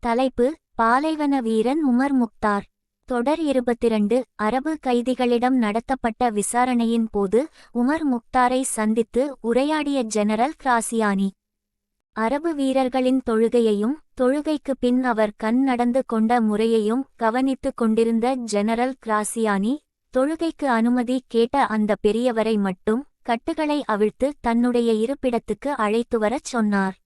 தலைப்பு பாலைவன வீரன் உமர் முக்தார். தொடர் இருபத்திரண்டு அரபு கைதிகளிடம் நடத்தப்பட்ட விசாரணையின் போது உமர் முக்தாரை சந்தித்து உரையாடிய ஜெனரல் கிராசியானி. அரபு வீரர்களின் தொழுகையையும் தொழுகைக்கு பின் அவர் கண் நடந்து கொண்ட முறையையும் கவனித்துக் கொண்டிருந்த ஜெனரல் கிராசியானி தொழுகைக்கு அனுமதி கேட்ட அந்த பெரியவரை மட்டும் கட்டுகளை அவிழ்த்து தன்னுடைய இருப்பிடத்துக்கு அழைத்து வரச் சொன்னார்.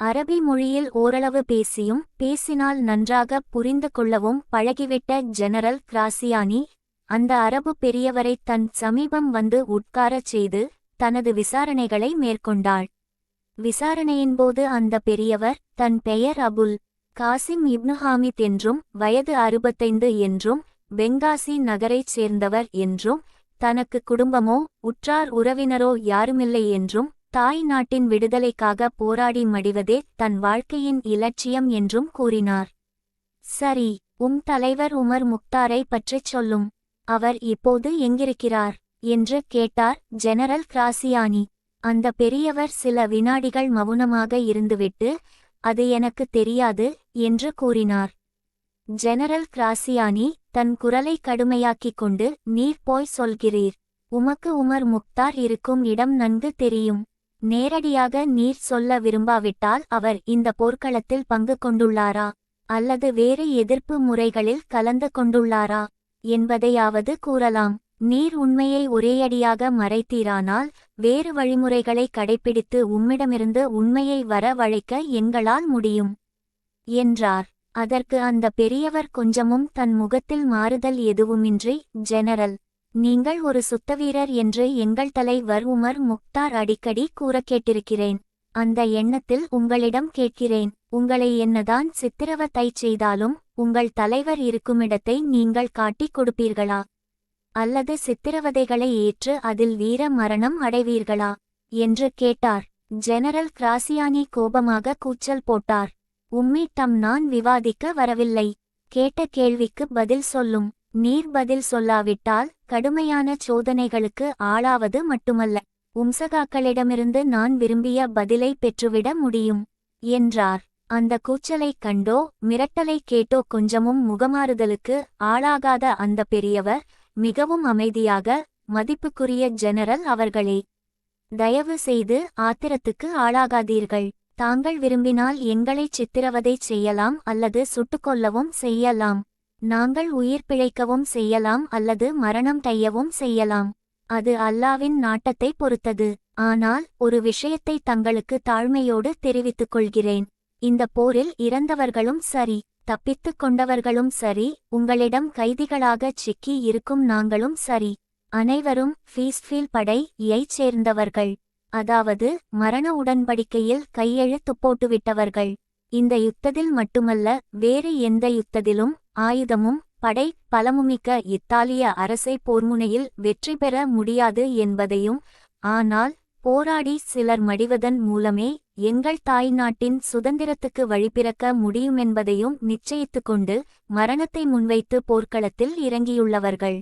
அரபி மொழியில் ஓரளவு பேசியும் பேசினால் நன்றாக புரிந்து கொள்ளவும் பழகிவிட்ட ஜெனரல் கிராசியானி அந்த அரபு பெரியவரை தன் சமீபம் வந்து உட்காரச் செய்து தனது விசாரணைகளை மேற்கொண்டாள். விசாரணையின்போது அந்த பெரியவர் தன் பெயர் அபுல் காசிம் இப்னு ஹாமித் என்றும் வயது அறுபத்தைந்து என்றும் பெங்காசி நகரைச் சேர்ந்தவர் என்றும் தனக்கு குடும்பமோ உற்றார் உறவினரோ யாருமில்லை என்றும் தாய் நாட்டின் விடுதலைக்காக போராடி மடிவதே தன் வாழ்க்கையின் இலட்சியம் என்றும் கூறினார். சரி உம் தலைவர் உமர் முக்தாரை பற்றிச் சொல்லும். அவர் இப்போது எங்கிருக்கிறார்? என்று கேட்டார் ஜெனரல் கிராசியானி. அந்த பெரியவர் சில வினாடிகள் மவுனமாக இருந்துவிட்டு அது எனக்கு தெரியாது என்று கூறினார். ஜெனரல் கிராசியானி தன் குரலை கடுமையாக்கிக் கொண்டு நீர் போய் சொல்கிறீர். உமக்கு உமர் முக்தார் இருக்கும் இடம் நன்கு தெரியும். நேரடியாக நீர் சொல்ல விரும்பாவிட்டால் அவர் இந்த போர்க்களத்தில் பங்கு கொண்டுள்ளாரா? அல்லது வேறு எதிர்ப்பு முறைகளில் கலந்து கொண்டுள்ளாரா? என்பதையாவது கூறலாம். நீர் உண்மையை ஒரேயடியாக மறைத்தீரானால் வேறு வழிமுறைகளை கடைப்பிடித்து உம்மிடமிருந்து உண்மையை வரவழைக்க எங்களால் முடியும்? என்றார். அதற்கு அந்த பெரியவர் கொஞ்சமும் தன் முகத்தில் மாறுதல் எதுவுமின்றி ஜெனரல் நீங்கள் ஒரு சுத்தவீரர் என்று எங்கள் தலைவர் உமர் முக்தார் அடிக்கடி கூற கேட்டிருக்கிறேன். அந்த எண்ணத்தில் உங்களிடம் கேட்கிறேன். உங்களை என்னதான் சித்திரவத்தை செய்தாலும் உங்கள் தலைவர் இருக்குமிடத்தை நீங்கள் காட்டிக் கொடுப்பீர்களா? அல்லது சித்திரவதைகளை ஏற்று அதில் வீர மரணம் அடைவீர்களா? என்று கேட்டார். ஜெனரல் கிராசியானி கோபமாக கூச்சல் போட்டார். உம்மிட்டம் நான் விவாதிக்க வரவில்லை. கேட்ட கேள்விக்கு பதில் சொல்லும். நீர் பதில் சொல்லாவிட்டால் கடுமையான சோதனைகளுக்கு ஆளாவது மட்டுமல்ல. உம்சகாக்களிடமிருந்து நான் விரும்பிய பதிலை பெற்றுவிட முடியும் என்றார். அந்த கூச்சலைக் கண்டோ மிரட்டலை கேட்டோ கொஞ்சமும் முகமாறுதலுக்கு ஆளாகாத அந்த பெரியவர் மிகவும் அமைதியாக மதிப்புக்குரிய ஜெனரல் அவர்களே தயவு செய்து ஆத்திரத்துக்கு ஆளாகாதீர்கள். தாங்கள் விரும்பினால் எங்களைச் சித்திரவதை செய்யலாம் அல்லது சுட்டுக்கொள்ளவும் செய்யலாம். நாங்கள் உயிர் பிழைக்கவும் செய்யலாம் அல்லது மரணம் தையவும் செய்யலாம். அது அல்லாவின் நாட்டத்தை பொறுத்தது. ஆனால் ஒரு விஷயத்தை தங்களுக்கு தாழ்மையோடு தெரிவித்துக் கொள்கிறேன். இந்த போரில் இறந்தவர்களும் சரி தப்பித்துக் கொண்டவர்களும் சரி உங்களிடம் கைதிகளாகச் சிக்கி இருக்கும் நாங்களும் சரி. அனைவரும் ஃபீஸ்ட்ஃபீல் படை யைச் சேர்ந்தவர்கள். அதாவது மரண உடன்படிக்கையில் கையெழுத்து போட்டுவிட்டவர்கள். இந்த யுத்தத்தில் மட்டுமல்ல வேறு எந்த யுத்தத்திலும் ஆயுதமும் படை பலமுமிக்க இத்தாலிய அரசை போர்முனையில் வெற்றி பெற முடியாது என்பதையும் ஆனால் போராடி சிலர் மடிவதன் மூலமே எங்கள் தாய் நாட்டின் சுதந்திரத்துக்கு வழிபிறக்க முடியுமென்பதையும் நிச்சயித்துக் கொண்டு மரணத்தை முன்வைத்து போர்க்களத்தில் இறங்கியுள்ளவர்கள்.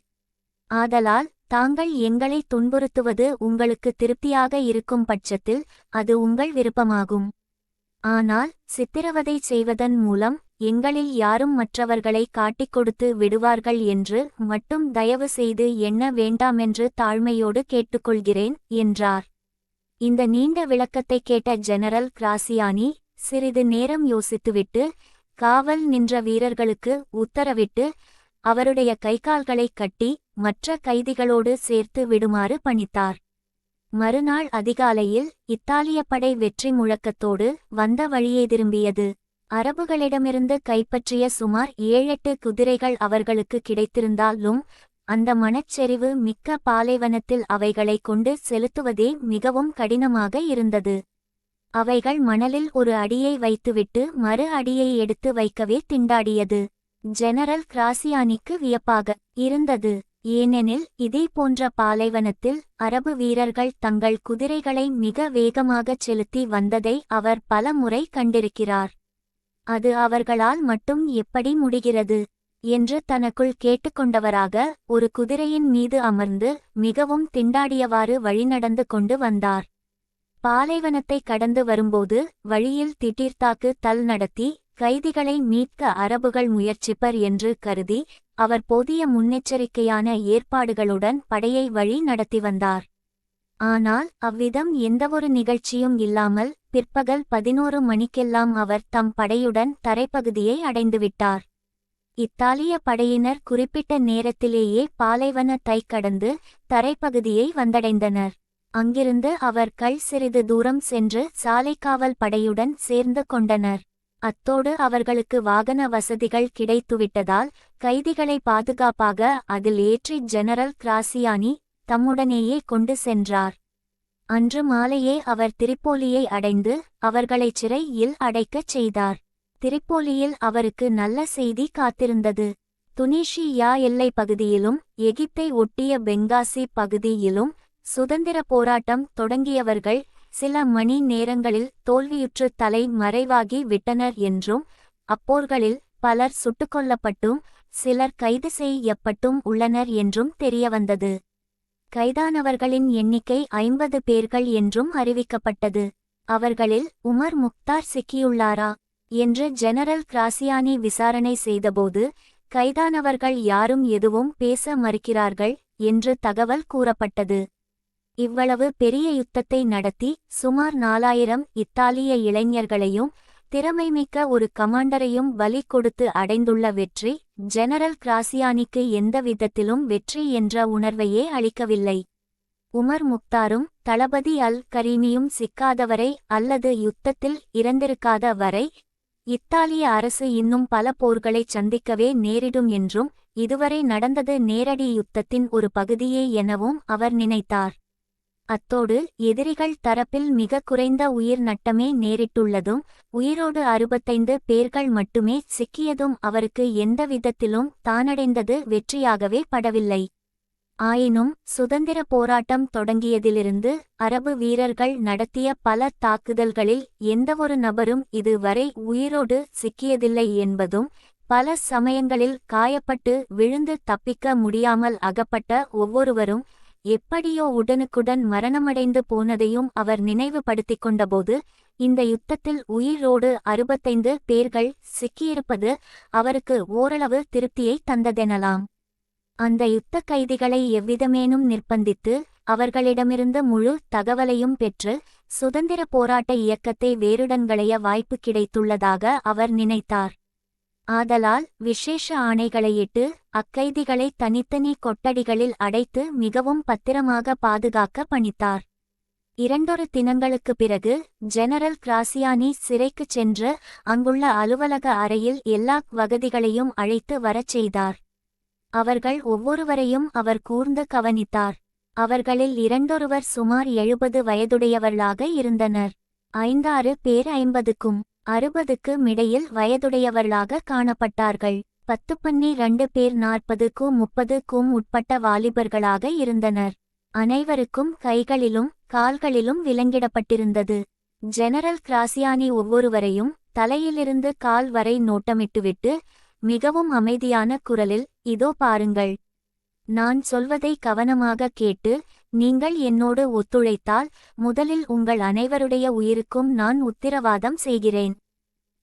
ஆதலால் தாங்கள் எங்களை துன்புறுத்துவது உங்களுக்கு திருப்தியாக இருக்கும் பட்சத்தில் அது உங்கள் விருப்பமாகும். ஆனால் சித்திரவதை செய்வதன் மூலம் எங்களில் யாரும் மற்றவர்களை காட்டிக் கொடுத்து விடுவார்கள் என்று மட்டும் தயவு செய்து எண்ண வேண்டாமென்று தாழ்மையோடு கேட்டுக்கொள்கிறேன் என்றார். இந்த நீண்ட விளக்கத்தை கேட்ட ஜெனரல் கிராசியானி சிறிது நேரம் யோசித்துவிட்டு காவல் நின்ற வீரர்களுக்கு உத்தரவிட்டு அவருடைய கைகால்களை கட்டி மற்ற கைதிகளோடு சேர்த்து விடுமாறு பணித்தார். மறுநாள் அதிகாலையில் இத்தாலிய படை வெற்றி முழக்கத்தோடு வந்த வழியே திரும்பியது. அரபுகளிடமிருந்து கைப்பற்றிய சுமார் ஏழெட்டு குதிரைகள் அவர்களுக்கு கிடைத்திருந்தாலும் அந்த மனச்செறிவு மிக்க பாலைவனத்தில் அவைகளை கொண்டு செலுத்துவதே மிகவும் கடினமாக இருந்தது. அவைகள் மணலில் ஒரு அடியை வைத்துவிட்டு மறு அடியை எடுத்து வைக்கவே திண்டாடியது. ஜெனரல் கிராசியானிக்கு வியப்பாக இருந்தது. ஏனெனில் இதே போன்ற பாலைவனத்தில் அரபு வீரர்கள் தங்கள் குதிரைகளை மிக வேகமாகச் செலுத்தி வந்ததை அவர் பல முறை கண்டிருக்கிறார். அது அவர்களால் மட்டும் எப்படி முடிகிறது? என்று தனக்குள் கேட்டுக்கொண்டவராக ஒரு குதிரையின் மீது அமர்ந்து மிகவும் திண்டாடியவாறு வழிநடந்து கொண்டு வந்தார். பாலைவனத்தை கடந்து வரும்போது வழியில் திடீர்த்தாக்கு தல் நடத்தி கைதிகளை மீட்க அரபுகள் முயற்சிப்பர் என்று கருதி அவர் போதிய முன்னெச்சரிக்கையான ஏற்பாடுகளுடன் படையை வழி நடத்தி வந்தார். ஆனால் அவ்விதம் எந்தவொரு நிகழ்ச்சியும் இல்லாமல் பிற்பகல் பதினோரு மணிக்கெல்லாம் அவர் தம் படையுடன் தரைப்பகுதியை அடைந்துவிட்டார். இத்தாலிய படையினர் குறிப்பிட்ட நேரத்திலேயே பாலைவன தை கடந்து தரைப்பகுதியை வந்தடைந்தனர். அங்கிருந்து அவர் கள் சிறிது தூரம் சென்று சாலைக்காவல் படையுடன் சேர்ந்து கொண்டனர். அத்தோடு அவர்களுக்கு வாகன வசதிகள் கிடைத்துவிட்டதால் கைதிகளை பாதுகாப்பாக அதில் ஏற்றி ஜெனரல் கிராசியானி தம்முடனேயே கொண்டு சென்றார். அன்று மாலையே அவர் திரிப்போலியை அடைந்து அவர்களை சிறையில் அடைக்கச் செய்தார். திரிப்போலியில் அவருக்கு நல்ல செய்தி காத்திருந்தது. துனிஷியா எல்லை பகுதியிலும் எகிப்தை ஒட்டிய பெங்காசி பகுதியிலும் சுதந்திர போராட்டம் தொடங்கியவர்கள் சில மணி நேரங்களில் தோல்வியுற்று தலை மறைவாகி விட்டனர் என்றும் அப்போர்களில் பலர் சுட்டுக்கொல்லப்பட்டும் சிலர் கைது செய்யப்பட்டும் உள்ளனர் என்றும் தெரியவந்தது. கைதானவர்களின் எண்ணிக்கை ஐம்பது பேர்கள் என்றும் அறிவிக்கப்பட்டது. அவர்களில் உமர் முக்தார் சிக்கியுள்ளாரா என்று ஜெனரல் கிராசியானி விசாரணை செய்தபோது கைதானவர்கள் யாரும் எதுவும் பேச மறுக்கிறார்கள் என்று தகவல் கூறப்பட்டது. இவ்வளவு பெரிய யுத்தத்தை நடத்தி சுமார் நாலாயிரம் இத்தாலிய இளைஞர்களையும் திறமைமிக்க ஒரு கமாண்டரையும் பலி கொடுத்து அடைந்துள்ள வெற்றி ஜெனரல் கிராசியானிக்கு எந்த விதத்திலும் வெற்றி என்ற உணர்வையே அளிக்கவில்லை. உமர் முக்தாரும் தளபதி அல் கரீமியும் சிக்காதவரை அல்லது யுத்தத்தில் இறந்திருக்காத வரை இத்தாலிய அரசு இன்னும் பல போர்களைச் சந்திக்கவே நேரிடும் என்றும் இதுவரை நடந்தது நேரடி யுத்தத்தின் ஒரு பகுதியே எனவும் அவர் நினைத்தார். அத்தோடு எதிரிகள் தரப்பில் மிக குறைந்த உயிர் நட்டமே நேரிட்டுள்ளதும் உயிரோடு அறுபத்தைந்து பேர்கள் மட்டுமே சிக்கியதும் அவருக்கு எந்த விதத்திலும் தானடைந்தது வெற்றியாகவே படவில்லை. ஆயினும் சுதந்திர போராட்டம் தொடங்கியதிலிருந்து அரபு வீரர்கள் நடத்திய பல தாக்குதல்களில் எந்தவொரு நபரும் இதுவரை உயிரோடு சிக்கியதில்லை என்பதும் பல சமயங்களில் காயப்பட்டு விழுந்து தப்பிக்க முடியாமல் அகப்பட்ட ஒவ்வொருவரும் எப்படியோ உடனுக்குடன் மரணமடைந்து போனதையும் அவர் நினைவுபடுத்திக் கொண்டபோது இந்த யுத்தத்தில் உயிரோடு அறுபத்தைந்து பேர்கள் சிக்கியிருப்பது அவருக்கு ஓரளவு திருப்தியை தந்ததெனலாம். அந்த யுத்த கைதிகளை எவ்விதமேனும் நிர்பந்தித்து அவர்களிடமிருந்து முழு தகவலையும் பெற்று சுதந்திர போராட்ட இயக்கத்தை வேறுடன்களைய வாய்ப்பு கிடைத்துள்ளதாக அவர் நினைத்தார். ஆதலால் விசேஷ ஆணைகளையிட்டு அக்கைதிகளை தனித்தனி கொட்டடிகளில் அடைத்து மிகவும் பத்திரமாக பாதுகாக்க பணித்தார். இரண்டொரு தினங்களுக்குப் பிறகு ஜெனரல் கிராசியானி சிறைக்குச் சென்று அங்குள்ள அலுவலக அறையில் எல்லா வகதிகளையும் அழைத்து வரச் செய்தார். அவர்கள் ஒவ்வொருவரையும் அவர் கூர்ந்து கவனித்தார். அவர்களில் இரண்டொருவர் சுமார் எழுபது வயதுடையவர்களாக இருந்தனர். ஐந்தாறு பேர் ஐம்பதுக்கும் அறுபதுக்கு மிடையில் வயதுடையவர்களாக காணப்பட்டார்கள். பத்து பன்னிரண்டு பேர் நாற்பதுக்கும் முப்பதுக்கும் உட்பட்ட வாலிபர்களாக இருந்தனர். அனைவருக்கும் கைகளிலும் கால்களிலும் விலங்கிடப்பட்டிருந்தது. ஜெனரல் கிராசியானி ஒவ்வொருவரையும் தலையிலிருந்து கால் வரை நோட்டமிட்டுவிட்டு மிகவும் அமைதியான குரலில் இதோ பாருங்கள். நான் சொல்வதை கவனமாக கேட்டு நீங்கள் என்னோடு ஒத்துழைத்தால் முதலில் உங்கள் அனைவருடைய உயிருக்கும் நான் உத்திரவாதம் செய்கிறேன்.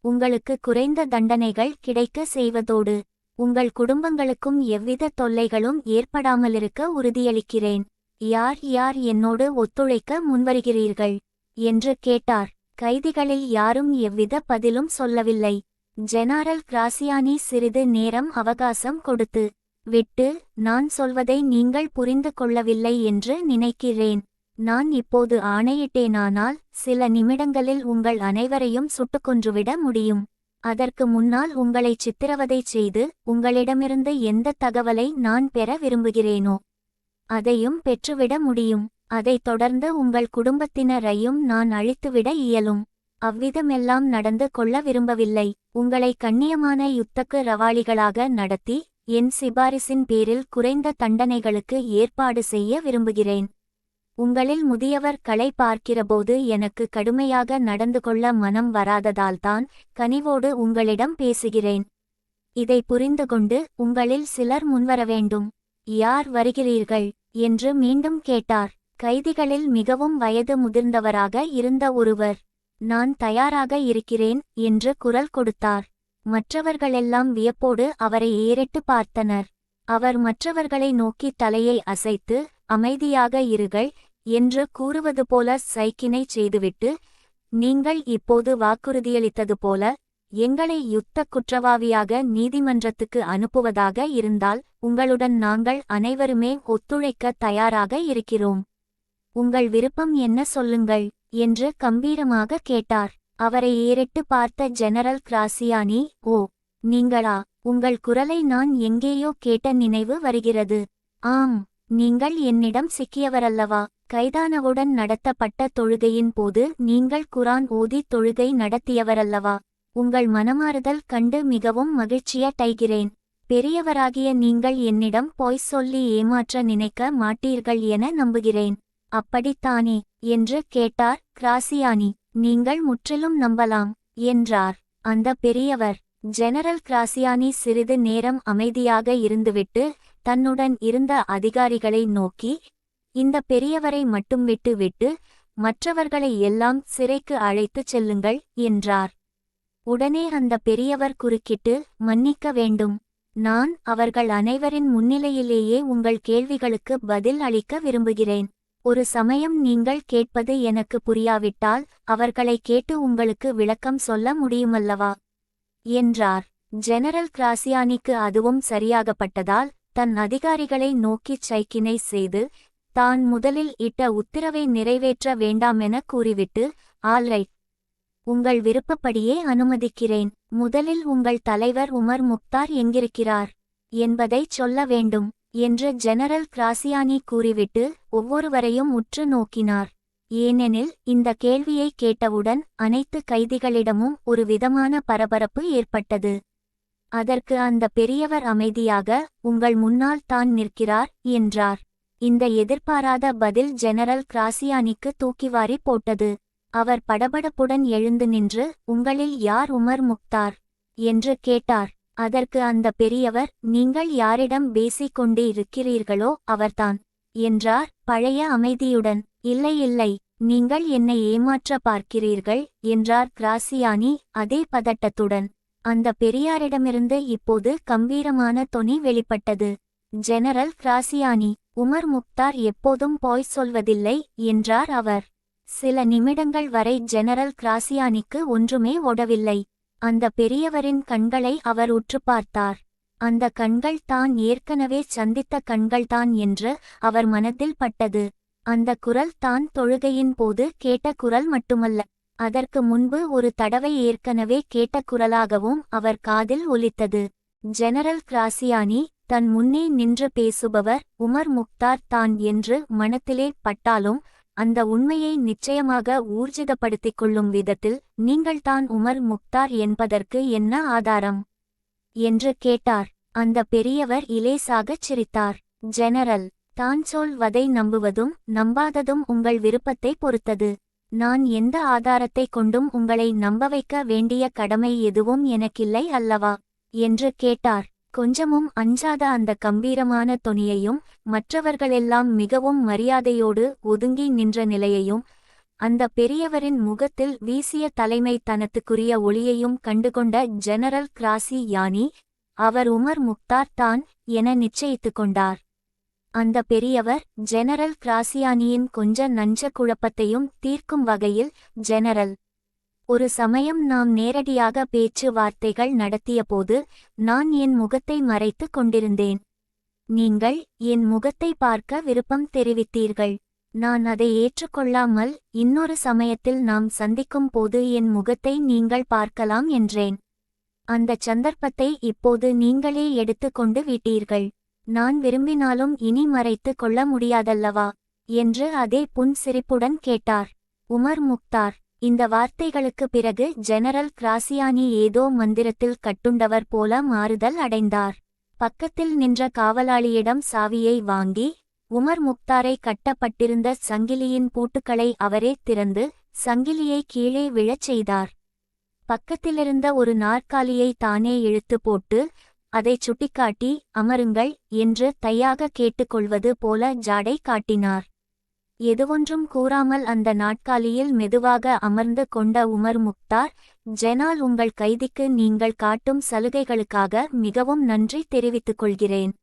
உங்களுக்கு குறைந்த தண்டனைகள் கிடைக்க செய்வதோடு உங்கள் குடும்பங்களுக்கும் எவ்வித தொல்லைகளும் ஏற்படாமலிருக்க உறுதியளிக்கிறேன். யார் யார் என்னோடு ஒத்துழைக்க முன்வருகிறீர்கள்? என்று கேட்டார். கைதிகளில் யாரும் எவ்வித பதிலும் சொல்லவில்லை. ஜெனரல் கிராசியானி சிறிது நேரம் அவகாசம் கொடுத்து விட்டு நான் சொல்வதை நீங்கள் புரிந்து கொள்ளவில்லை என்று நினைக்கிறேன். நான் இப்போது ஆணையிட்டேனானால் சில நிமிடங்களில் உங்கள் அனைவரையும் சுட்டுக்கொன்றுவிட முடியும். அதற்கு முன்னால் உங்களை சித்திரவதை செய்து உங்களிடமிருந்து எந்த தகவலை நான் பெற விரும்புகிறேனோ அதையும் பெற்றுவிட முடியும். அதைத் தொடர்ந்து உங்கள் குடும்பத்தினரையும் நான் அழித்துவிட இயலும். அவ்விதமெல்லாம் நடந்து கொள்ள விரும்பவில்லை. உங்களை கண்ணியமான யுத்தக்கு ரவாளிகளாக நடத்தி என் சிபாரிசின் பேரில் குறைந்த தண்டனைகளுக்கு ஏற்பாடு செய்ய விரும்புகிறேன். உங்களில் முதியவர் களை பார்க்கிறபோது எனக்கு கடுமையாக நடந்து கொள்ள மனம் வராததால்தான் கனிவோடு உங்களிடம் பேசுகிறேன். இதை புரிந்து கொண்டு உங்களில் சிலர் முன்வர வேண்டும். யார் வருகிறீர்கள்? என்று மீண்டும் கேட்டார். கைதிகளில் மிகவும் வயது முதிர்ந்தவராக இருந்த ஒருவர். நான் தயாராக இருக்கிறேன் என்று குரல் கொடுத்தார். மற்றவர்களெல்லாம் வியப்போடு அவரை ஏறிட்டு பார்த்தனர். அவர் மற்றவர்களை நோக்கி தலையை அசைத்து அமைதியாக இருங்கள் என்று கூறுவது போல சைக்கினை செய்துவிட்டு நீங்கள் இப்போது வாக்குறுதியளித்தது போல எங்களை யுத்த குற்றவாளியாக நீதிமன்றத்துக்கு அனுப்புவதாக இருந்தால் உங்களுடன் நாங்கள் அனைவருமே ஒத்துழைக்க தயாராக இருக்கிறோம். உங்கள் விருப்பம் என்ன சொல்லுங்கள் என்று கம்பீரமாக கேட்டார். அவரை ஏறிட்டு பார்த்த ஜெனரல் கிராசியானி ஓ நீங்களா? உங்கள் குரலை நான் எங்கேயோ கேட்ட நினைவு வருகிறது. ஆம் நீங்கள் என்னிடம் சிக்கியவரல்லவா? கைதானவுடன் நடத்தப்பட்ட தொழுகையின் போது நீங்கள் குரான் ஓதி தொழுகை நடத்தியவரல்லவா? உங்கள் மனமாறுதல் கண்டு மிகவும் மகிழ்ச்சியடைகிறேன். பெரியவராகிய நீங்கள் என்னிடம் பொய் சொல்லி ஏமாற்ற நினைக்க மாட்டீர்கள் என நம்புகிறேன். அப்படித்தானே? என்று கேட்டார் கிராசியானி. நீங்கள் முற்றிலும் நம்பலாம் என்றார். அந்த பெரியவர் ஜெனரல் கிராசியானி சிறிது நேரம் அமைதியாக இருந்துவிட்டு தன்னுடன் இருந்த அதிகாரிகளை நோக்கி இந்த பெரியவரை மட்டும் விட்டு விட்டு மற்றவர்களை எல்லாம் சிறைக்கு அழைத்துச் செல்லுங்கள் என்றார். உடனே அந்த பெரியவர் குறுக்கிட்டு மன்னிக்க வேண்டும். நான் அவர்கள் அனைவரின் முன்னிலையிலேயே உங்கள் கேள்விகளுக்கு பதில் அளிக்க விரும்புகிறேன். ஒரு சமயம் நீங்கள் கேட்பது எனக்கு புரியாவிட்டால் அவர்களை கேட்டு உங்களுக்கு விளக்கம் சொல்ல முடியுமல்லவா? என்றார். ஜெனரல் கிராசியானிக்கு அதுவும் சரியாகப்பட்டதால் தன் அதிகாரிகளை நோக்கிச் சைக்கினை செய்து தான் முதலில் இட்ட உத்தரவை நிறைவேற்ற வேண்டாமென கூறிவிட்டு ஆல்ரைட் உங்கள் விருப்பப்படியே அனுமதிக்கிறேன். முதலில் உங்கள் தலைவர் உமர் முக்தார் எங்கிருக்கிறார்? என்பதைச் சொல்ல வேண்டும் என்று ஜெனரல் கிராசியானி கூறிவிட்டு ஒவ்வொருவரையும் உற்று நோக்கினார். ஏனெனில் இந்த கேள்வியை கேட்டவுடன் அனைத்து கைதிகளிடமும் ஒரு விதமான பரபரப்பு ஏற்பட்டது. அதற்கு அந்த பெரியவர் அமைதியாக உங்கள் முன்னால் தான் நிற்கிறார் என்றார். இந்த எதிர்பாராத பதில் ஜெனரல் கிராசியானிக்கு தூக்கிவாரி போட்டது. அவர் படபடப்புடன் எழுந்து நின்று உங்களில் யார் உமர் முக்தார் என்று கேட்டார். அதற்கு அந்த பெரியவர் நீங்கள் யாரிடம் பேசிக்கொண்டே இருக்கிறீர்களோ அவர்தான் என்றார் பழைய அமைதியுடன். இல்லை இல்லை நீங்கள் என்னை ஏமாற்ற பார்க்கிறீர்கள் என்றார் கிராசியானி அதே பதட்டத்துடன். அந்த பெரியாரிடமிருந்து இப்போது கம்பீரமான தொனி வெளிப்பட்டது. ஜெனரல் கிராசியானி உமர் முக்தார் எப்போதும் போய் சொல்வதில்லை என்றார் அவர். சில நிமிடங்கள் வரை ஜெனரல் கிராசியானிக்கு ஒன்றுமே ஒடவில்லை அந்த பெரியவரின் கண்களை அவர் உற்று பார்த்தார். அந்த கண்கள் தான் ஏற்கனவே சந்தித்த கண்கள்தான் என்று அவர் மனத்தில் பட்டது. அந்த குரல் தான் தொழுகையின் போது கேட்ட குரல் மட்டுமல்ல. அதற்கு முன்பு ஒரு தடவை ஏற்கனவே கேட்ட குரலாகவும் அவர் காதில் ஒலித்தது. ஜெனரல் கிராசியானி தன் முன்னே நின்று பேசுபவர் உமர் முக்தார் தான் என்று மனத்திலே பட்டாலும் அந்த உண்மையை நிச்சயமாக ஊர்ஜிதப்படுத்திக் கொள்ளும் விதத்தில் நீங்கள்தான் உமர் முக்தார் என்பதற்கு என்ன ஆதாரம் என்று கேட்டார். அந்த பெரியவர் இலேசாகச் சிரித்தார். ஜெனரல் தான் சொல்வதை நம்புவதும் நம்பாததும் உங்கள் விருப்பத்தை பொறுத்தது. நான் எந்த ஆதாரத்தை கொண்டும் உங்களை நம்ப வைக்க வேண்டிய கடமை எதுவும் எனக்கில்லை அல்லவா? என்று கேட்டார். கொஞ்சமும் அஞ்சாத அந்த கம்பீரமான தொனியையும் மற்றவர்களெல்லாம் மிகவும் மரியாதையோடு ஒதுங்கி நின்ற நிலையையும் அந்த பெரியவரின் முகத்தில் வீசிய தலைமை தனத்துக்குரிய ஒளியையும் கண்டுகொண்ட ஜெனரல் கிராசி யானி அவர் உமர் முக்தார் தான் என நிச்சயித்துக் கொண்டார். அந்த பெரியவர் ஜெனரல் கிராசியானியின் கொஞ்ச நஞ்ச குழப்பத்தையும் தீர்க்கும் வகையில் ஜெனரல். ஒரு சமயம் நாம் நேரடியாக பேச்சு வார்த்தைகள் நடத்தியபோது நான் என் முகத்தை மறைத்துக் கொண்டிருந்தேன். நீங்கள் என் முகத்தை பார்க்க விருப்பம் தெரிவித்தீர்கள். நான் அதை ஏற்றுக்கொள்ளாமல் இன்னொரு சமயத்தில் நாம் சந்திக்கும் போது என் முகத்தை நீங்கள் பார்க்கலாம் என்றேன். அந்தச் சந்தர்ப்பத்தை இப்போது நீங்களே எடுத்துக்கொண்டு விட்டீர்கள். நான் விரும்பினாலும் இனி மறைத்து கொள்ள முடியாதல்லவா? என்று அதே புன் சிரிப்புடன் கேட்டார். உமர் முக்தார் இந்த வார்த்தைகளுக்கு பிறகு ஜெனரல் கிராசியானி ஏதோ மந்திரத்தில் கட்டுண்டவர் போல மாறுதல் அடைந்தார். பக்கத்தில் நின்ற காவலாளியிடம் சாவியை வாங்கி உமர் முக்தாரை கட்டப்பட்டிருந்த சங்கிலியின் பூட்டுக்களை அவரே திறந்து சங்கிலியை கீழே விழச் செய்தார். பக்கத்திலிருந்த ஒரு நாற்காலியை தானே இழுத்து போட்டு அதைச் சுட்டிக்காட்டி அமருங்கள் என்று தையாக கேட்டுக்கொள்வது போல ஜாடை காட்டினார். எதுவொன்றும் கூறாமல் அந்த நாட்காலியில் மெதுவாக அமர்ந்து கொண்ட உமர் முக்தார் ஜெனால் உங்கள் கைதிக்கு நீங்கள் காட்டும் சலுகைகளுக்காக மிகவும் நன்றி தெரிவித்துக் கொள்கிறேன்.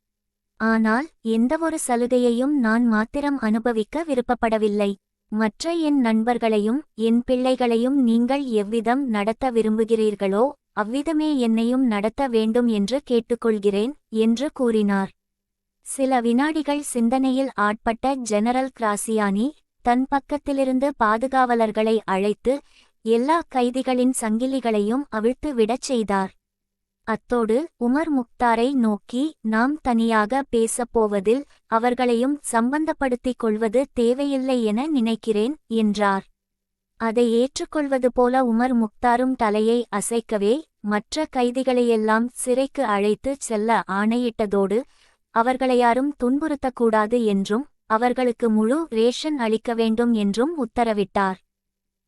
ஆனால் எந்தவொரு சலுகையையும் நான் மாத்திரம் அனுபவிக்க விருப்பப்படவில்லை. மற்ற என் நண்பர்களையும் என் பிள்ளைகளையும் நீங்கள் எவ்விதம் நடத்த விரும்புகிறீர்களோ அவ்விதமே என்னையும் நடத்த வேண்டும் என்று கேட்டுக்கொள்கிறேன் என்று கூறினார். சில வினாடிகள் சிந்தனையில் ஆட்பட்ட ஜெனரல் கிராசியானி தன் பக்கத்திலிருந்து பாதுகாவலர்களை அழைத்து எல்லா கைதிகளின் சங்கிலிகளையும் அவிழ்த்து விடச் செய்தார். அத்தோடு உமர் முக்தாரை நோக்கி நாம் தனியாக பேசப்போவதில் அவர்களையும் சம்பந்தப்படுத்திக் கொள்வது தேவையில்லை என நினைக்கிறேன் என்றார். அதை ஏற்றுக்கொள்வது போல உமர் முக்தாரும் தலையை அசைக்கவே மற்ற கைதிகளையெல்லாம் சிறைக்கு அழைத்து செல்ல ஆணையிட்டதோடு அவர்களை யாரும் துன்புறுத்தக்கூடாது என்றும் அவர்களுக்கு முழு ரேஷன் அளிக்க வேண்டும் என்றும் உத்தரவிட்டார்.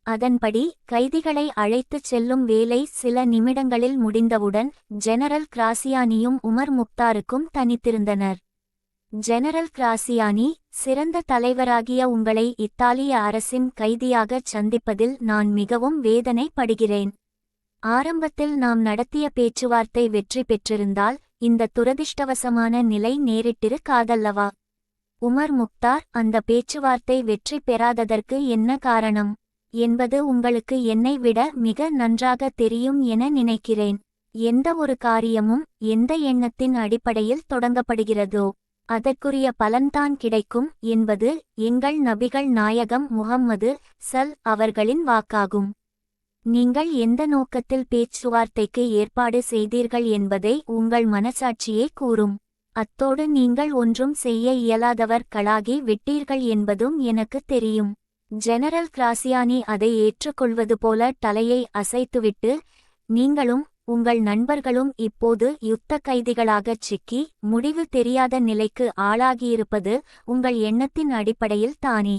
அதன்படி கைதிகளை அழைத்துச் செல்லும் வேலை சில நிமிடங்களில் முடிந்தவுடன் ஜெனரல் கிராசியானியும் உமர் முக்தாருக்கும் தனித்திருந்தனர். ஜெனரல் கிராசியானி சிறந்த தலைவராகிய உங்களை இத்தாலிய அரசின் கைதியாகச் சந்திப்பதில் நான் மிகவும் வேதனைப்படுகிறேன். ஆரம்பத்தில் நாம் நடத்திய பேச்சுவார்த்தை வெற்றி பெற்றிருந்தால் இந்த துரதிஷ்டவசமான நிலை நேரிட்டிரு காதல்லவா உமர் முக்தார் அந்த பேச்சுவார்த்தை வெற்றி பெறாததற்கு என்ன காரணம்? என்பது உங்களுக்கு என்னை விட மிக நன்றாக தெரியும் என நினைக்கிறேன். எந்த ஒரு காரியமும் எந்த எண்ணத்தின் அடிப்படையில் தொடங்கப்படுகிறதோ அதற்குரிய பலன்தான் கிடைக்கும் என்பது எங்கள் நபிகள் நாயகம் முகம்மது சல் அவர்களின் வாக்காகும். நீங்கள் எந்த நோக்கத்தில் பேச்சுவார்த்தைக்கு ஏற்பாடு செய்தீர்கள் என்பதை உங்கள் மனசாட்சியே கூறும். அத்தோடு நீங்கள் ஒன்றும் செய்ய இயலாதவர்களாகி விட்டீர்கள் என்பதும் எனக்கு தெரியும். ஜெனரல் கிராசியானி அதை ஏற்றுக்கொள்வது போல தலையை அசைத்துவிட்டு நீங்களும் உங்கள் நண்பர்களும் இப்போது யுத்த கைதிகளாகச் சிக்கி முடிவு தெரியாத நிலைக்கு ஆளாகியிருப்பது உங்கள் எண்ணத்தின் அடிப்படையில் தானே?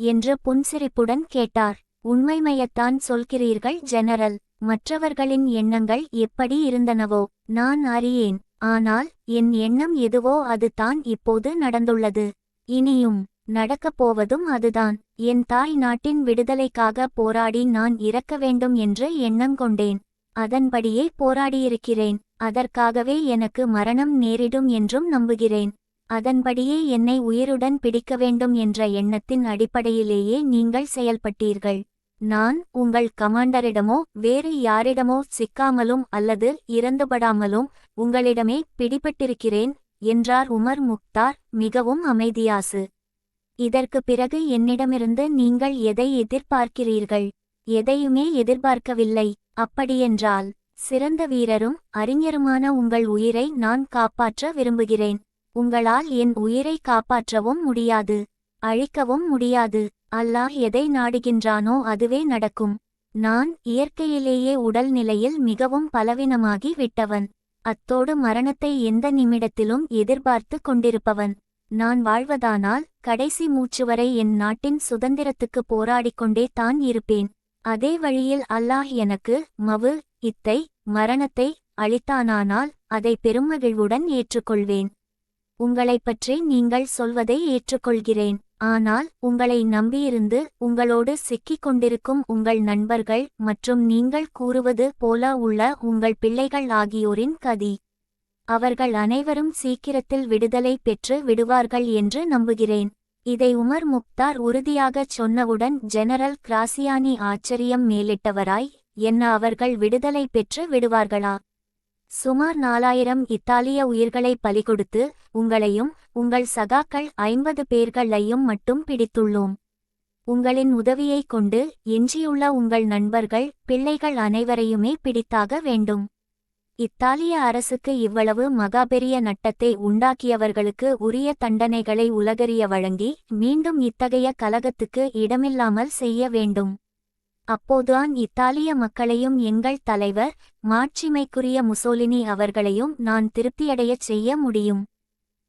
என்று புன்சிரிப்புடன் கேட்டார். உண்மைமையத்தான் சொல்கிறீர்கள் ஜெனரல். மற்றவர்களின் எண்ணங்கள் எப்படி இருந்தனவோ நான் அறியேன். ஆனால் என் எண்ணம் எதுவோ அது தான் இப்போது நடந்துள்ளது. இனியும் நடக்கப் போவதும் அதுதான். என் தாய் நாட்டின் விடுதலைக்காக போராடி நான் இறக்க வேண்டும் என்று எண்ணம் கொண்டேன். அதன்படியே போராடியிருக்கிறேன். அதற்காகவே எனக்கு மரணம் நேரிடும் என்றும் நம்புகிறேன். அதன்படியே என்னை உயிருடன் பிடிக்க வேண்டும் என்ற எண்ணத்தின் அடிப்படையிலேயே நீங்கள் செயல்பட்டீர்கள். நான் உங்கள் கமாண்டரிடமோ வேறு யாரிடமோ சிக்காமலும் அல்லது இறந்துபடாமலும் உங்களிடமே பிடிபட்டிருக்கிறேன் என்றார் உமர் முக்தார் மிகவும் அமைதியாசு. இதற்கு பிறகு என்னிடமிருந்து நீங்கள் எதை எதிர்பார்க்கிறீர்கள்? எதையுமே எதிர்பார்க்கவில்லை அப்படியென்றால் சிறந்த வீரரும் அறிஞருமான உங்கள் உயிரை நான் காப்பாற்ற விரும்புகிறேன். உங்களால் என் உயிரை காப்பாற்றவும் முடியாது அழிக்கவும் முடியாது. அல்லாஹ் எதை நாடுகின்றானோ அதுவே நடக்கும். நான் இயற்கையிலேயே உடல் நிலையில் மிகவும் பலவீனமாகி விட்டவன். அத்தோடு மரணத்தை எந்த நிமிடத்திலும் எதிர்பார்த்து கொண்டிருப்பவன். நான் வாழ்வதானால் கடைசி மூச்சுவரை என் நாட்டின் சுதந்திரத்துக்கு போராடிக் கொண்டே தான் இருப்பேன். அதே வழியில் அல்லாஹ் எனக்கு மவு இத்தை மரணத்தை அளித்தானானால் அதை பெருமகிழ்வுடன் ஏற்றுக்கொள்வேன். உங்களைப் பற்றி நீங்கள் சொல்வதை ஏற்றுக்கொள்கிறேன். ஆனால் உங்களை நம்பியிருந்து உங்களோடு சிக்கிக் கொண்டிருக்கும் உங்கள் நண்பர்கள் மற்றும் நீங்கள் கூறுவது போல உள்ள உங்கள் பிள்ளைகள் ஆகியோரின் கதி. அவர்கள் அனைவரும் சீக்கிரத்தில் விடுதலை பெற்று விடுவார்கள் என்று நம்புகிறேன். இதை உமர் முக்தார் உறுதியாகச் சொன்னவுடன் ஜெனரல் கிராசியானி ஆச்சரியம் மேலிட்டவராய் என்ன அவர்கள் விடுதலை பெற்று விடுவார்களா? சுமார் நாலாயிரம் இத்தாலிய உயிர்களை பலிகொடுத்து உங்களையும் உங்கள் சகாக்கள் ஐம்பது பேர்களையும் மட்டும் பிடித்துள்ளோம். உங்களின் உதவியைக் கொண்டு எஞ்சியுள்ள உங்கள் நண்பர்கள் பிள்ளைகள் அனைவரையுமே பிடித்தாக வேண்டும். இத்தாலிய அரசுக்கு இவ்வளவு மகாபெரிய நட்டத்தை உண்டாக்கியவர்களுக்கு உரிய தண்டனைகளை உலகறிய வழங்கி மீண்டும் இத்தகைய கலகத்துக்கு இடமில்லாமல் செய்ய வேண்டும். அப்போதுதான் இத்தாலிய மக்களையும் எங்கள் தலைவர் மாட்சிமைக்குரிய முசோலினி அவர்களையும் நான் திருப்தியடையச் செய்ய முடியும்.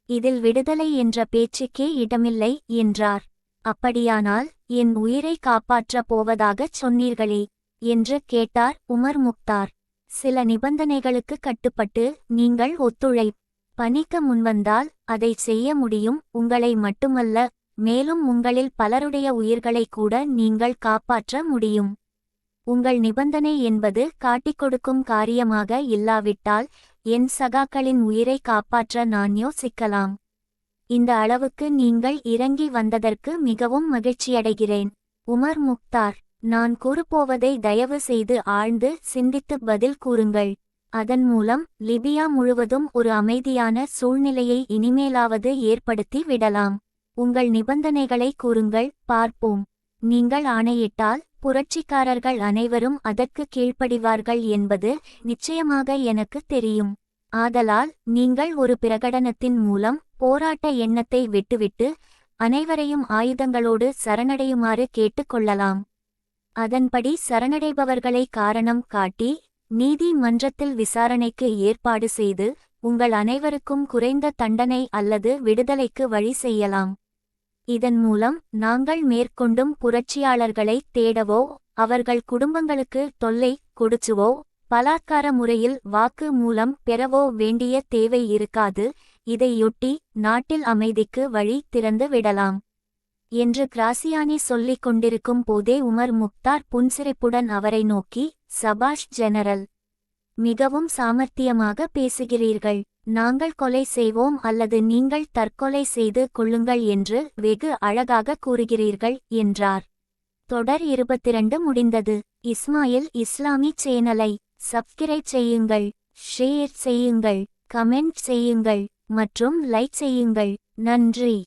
இதில் விடுதலை என்ற பேச்சுக்கே இடமில்லை என்றார். அப்படியானால் என் உயிரை காப்பாற்றப் போவதாகச் சொன்னீர்களே என்று கேட்டார் உமர் முக்தார். சில நிபந்தனைகளுக்கு கட்டுப்பட்டு நீங்கள் ஒத்துழைப். பணிக்க முன்வந்தால் அதை செய்ய முடியும். உங்களை மட்டுமல்ல மேலும் உங்களில் பலருடைய உயிர்களை கூட நீங்கள் காப்பாற்ற முடியும். உங்கள் நிபந்தனை என்பது காட்டிக் கொடுக்கும் காரியமாக இல்லாவிட்டால் என் சகாக்களின் உயிரை காப்பாற்ற நான் யோசிக்கலாம். இந்த அளவுக்கு நீங்கள் இறங்கி வந்ததற்கு மிகவும் மகிழ்ச்சியடைகிறேன். உமர் முக்தார் நான் கூறப்போவதை தயவு செய்து ஆழ்ந்து சிந்தித்து பதில் கூறுங்கள். அதன் மூலம் லிபியா முழுவதும் ஒரு அமைதியான சூழ்நிலையை இனிமேலாவது ஏற்படுத்தி விடலாம். உங்கள் நிபந்தனைகளை கூறுங்கள் பார்ப்போம். நீங்கள் ஆணையிட்டால் புரட்சிக்காரர்கள் அனைவரும் அதற்கு கீழ்ப்படிவார்கள் என்பது நிச்சயமாக எனக்கு தெரியும். ஆதலால் நீங்கள் ஒரு பிரகடனத்தின் மூலம் போராட்ட எண்ணத்தை விட்டுவிட்டு அனைவரையும் ஆயுதங்களோடு சரணடையுமாறு கேட்டுக்கொள்ளலாம் அதன்படி சரணடைபவர்களை காரணம் காட்டி நீதிமன்றத்தில் விசாரணைக்கு ஏற்பாடு செய்து உங்கள் அனைவருக்கும் குறைந்த தண்டனை அல்லது விடுதலைக்கு வழி செய்யலாம். இதன் மூலம் நாங்கள் மேற்கொண்டும் புரட்சியாளர்களை தேடவோ அவர்கள் குடும்பங்களுக்கு தொல்லை கொடுச்சுவோ பலாத்கார முறையில் வாக்கு மூலம் பெறவோ வேண்டிய தேவை இருக்காது இதையொட்டி நாட்டில் அமைதிக்கு வழி திறந்து விடலாம். என்று கிராசியானி சொல்லிக் கொண்டிருக்கும் போதே உமர் முக்தார் புன்சிரிப்புடன் அவரை நோக்கி சபாஷ் ஜெனரல் மிகவும் சாமர்த்தியமாக பேசுகிறீர்கள். நாங்கள் கொலை செய்வோம் அல்லது நீங்கள் தற்கொலை செய்து கொள்ளுங்கள் என்று வெகு அழகாக கூறுகிறீர்கள் என்றார். தொடர் இருபத்திரண்டு முடிந்தது. இஸ்மாயில் இஸ்லாமி சேனலை சப்ஸ்கிரைப் செய்யுங்கள் ஷேர் செய்யுங்கள் கமெண்ட் செய்யுங்கள் மற்றும் லைக் செய்யுங்கள். நன்றி.